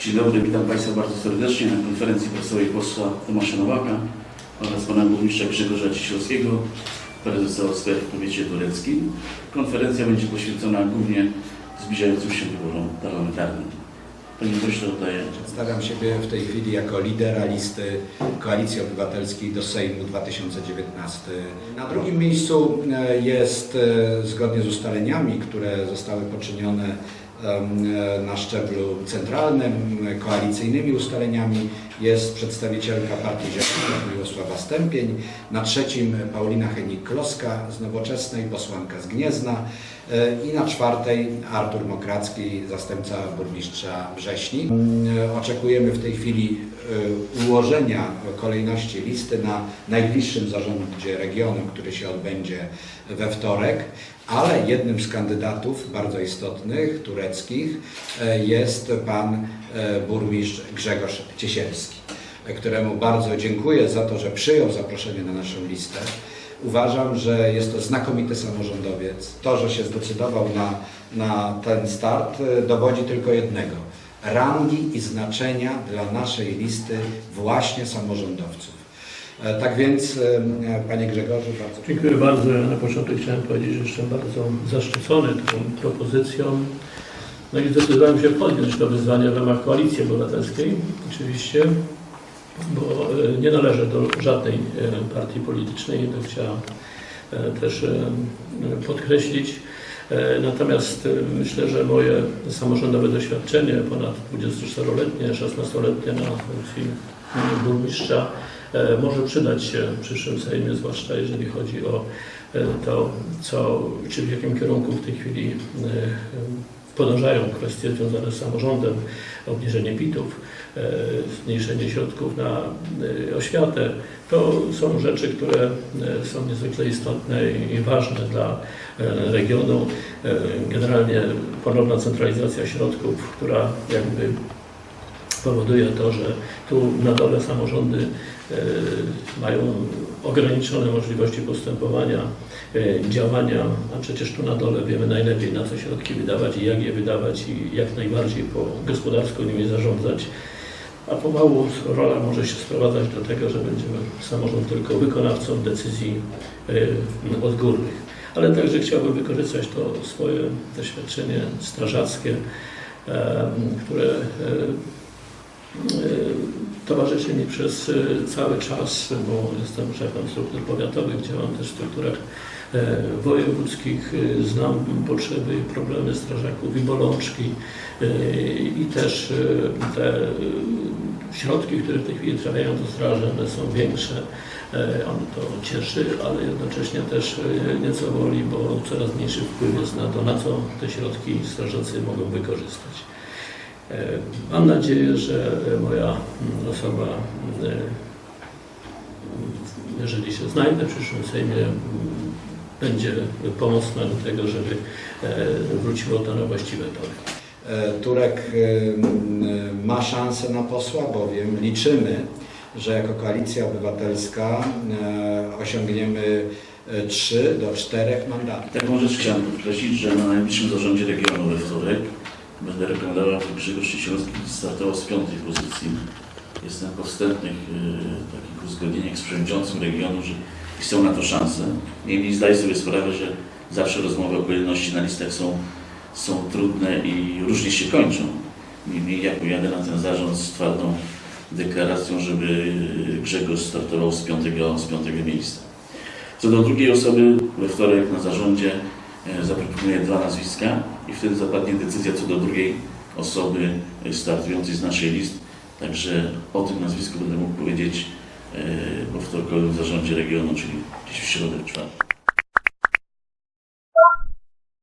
Dzień dobry, witam Państwa bardzo serdecznie na konferencji prasowej posła Tomasza Nowaka oraz pana burmistrza Grzegorza Cieślowskiego, prezesa OSP w powiecie tureckim. Konferencja będzie poświęcona głównie zbliżającym się wyborom parlamentarnym. Panie pośle, oddaję. Przedstawiam siebie w tej chwili jako lidera listy Koalicji Obywatelskiej do Sejmu 2019. Na drugim miejscu e, jest, e, zgodnie z ustaleniami, które zostały poczynione na szczeblu centralnym, e, koalicyjnymi ustaleniami, jest przedstawicielka Partii Zielonych Miłosława Stępień. Na trzecim Paulina Henik-Kloska z Nowoczesnej, posłanka z Gniezna. E, I na czwartej Artur Mokracki, zastępca burmistrza Wrześni. Mm, Oczekujemy w tej chwili e, ułożenia kolejności listy na najbliższym zarządzie regionu, który się odbędzie we wtorek, ale jednym z kandydatów bardzo istotnych, tureckich, e, jest pan e, burmistrz Grzegorz Ciesielski, e, któremu bardzo dziękuję za to, że przyjął zaproszenie na naszą listę. Uważam, że jest to znakomity samorządowiec. To, że się zdecydował na, na ten start, dowodzi tylko jednego. Rangi i znaczenia dla naszej listy właśnie samorządowców. E, Tak więc, e, Panie Grzegorzu, bardzo Dziękuję bardzo. Ja na początek chciałem powiedzieć, że jestem bardzo zaszczycony tą propozycją. No i zdecydowałem się podjąć to wyzwanie w ramach Koalicji Obywatelskiej, oczywiście, bo e, nie należę do żadnej e, partii politycznej, to chciałem e, też e, podkreślić. E, Natomiast e, myślę, że moje samorządowe doświadczenie, ponad 24-letnie, 16-letnie na funkcji burmistrza, e, może przydać się w przyszłym Sejmie, zwłaszcza jeżeli chodzi o to, co, czy w jakim kierunku w tej chwili podążają kwestie związane z samorządem, obniżenie PIT-ów, e, zmniejszenie środków na e, oświatę. To są rzeczy, które e, są niezwykle istotne i ważne dla regionu. Generalnie ponowna centralizacja środków, która jakby powoduje to, że tu na dole samorządy mają ograniczone możliwości postępowania, e, działania, a przecież tu na dole wiemy najlepiej na co środki wydawać i jak je wydawać i jak najbardziej po gospodarsko nimi zarządzać. A pomału rola może się sprowadzać do tego, że będziemy samorząd tylko wykonawcą decyzji e, odgórnych. Ale także chciałbym wykorzystać to swoje doświadczenie strażackie, e, które towarzyszy mi przez e, cały czas, bo jestem szefem struktur powiatowych, działam też w strukturach e, wojewódzkich, e, znam potrzeby i problemy strażaków i bolączki i też te środki, które w tej chwili trafiają do straży, one są większe. On to cieszy, ale jednocześnie też nieco boli, bo coraz mniejszy wpływ jest na to, na co te środki strażacy mogą wykorzystać. E, Mam nadzieję, że moja mm, osoba, mm, jeżeli się znajdę w przyszłym Sejmie, będzie pomocna do tego, żeby e, wróciło to na właściwe tory. E, Turek e, ma szansę na posła, bowiem liczymy, że jako Koalicja Obywatelska e, osiągniemy 3 do 4 mandatów. Taką rzecz chciałem podkreślić, że na najbliższym zarządzie regionu we wtorek będę rekomendował, aby Grzegorz Ciesielski startował z piątej pozycji. Jestem po wstępnych y, takich uzgodnieniach z przewodniczącym regionu, że chcą na to szansę. Niemniej zdaję sobie sprawę, że zawsze rozmowy o kolejności na listach są, są trudne i różnie się kończą. Niemniej ja pojadę na ten zarząd z twardą deklaracją, żeby y, Grzegorz startował z piątego, z piątego miejsca. Co do drugiej osoby, we wtorek na zarządzie e, zaproponuję dwa nazwiska i wtedy zapadnie decyzja co do drugiej osoby e, startującej z naszej list. Także o tym nazwisku będę mógł powiedzieć e, po wtorkowym zarządzie regionu, czyli gdzieś w środę, czwartek.